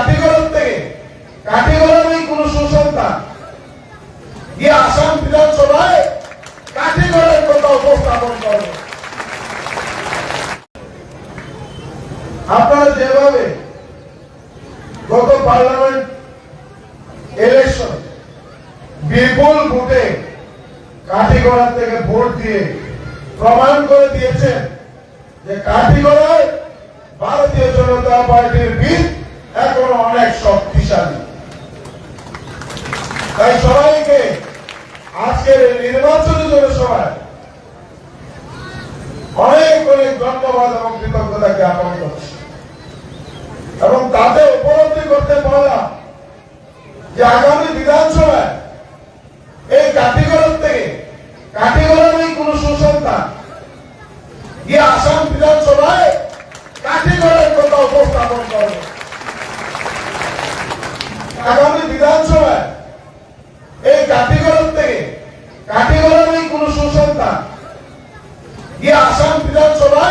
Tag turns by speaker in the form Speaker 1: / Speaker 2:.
Speaker 1: কাঠিগড়ার থেকে, কাঠিগড়ার কোন সুসন্তান গিয়ে আসাম বিধানসভায় কাঠিগড়ের কথা উপস্থাপন করবে। আপনারা যেভাবে গত পার্লামেন্ট ইলেকশন বিপুল ভোটে কাঠিগড়া থেকে ভোট দিয়ে প্রমাণ করে দিয়েছেন যে কাঠিগড়ায় ভারতীয় জনতা পার্টির শক্তিশালী। তাই সবাইকে আজকের অনেক অনেক ধন্যবাদ এবং কৃতজ্ঞতা জ্ঞাপন করছি। এবং তাতে উপলব্ধি করতে পারলাম যে আগামী বিধানসভায় এই কাঠিগড়ার থেকে কাঠিগড়ার ওই কোন সুসন্তান গিয়ে আসাম বিধানসভায় আগামী বিধানসভায় এই কাটিগরম থেকে কাটিগরমে কোন সুসন্তান গিয়ে আসাম বিধানসভায়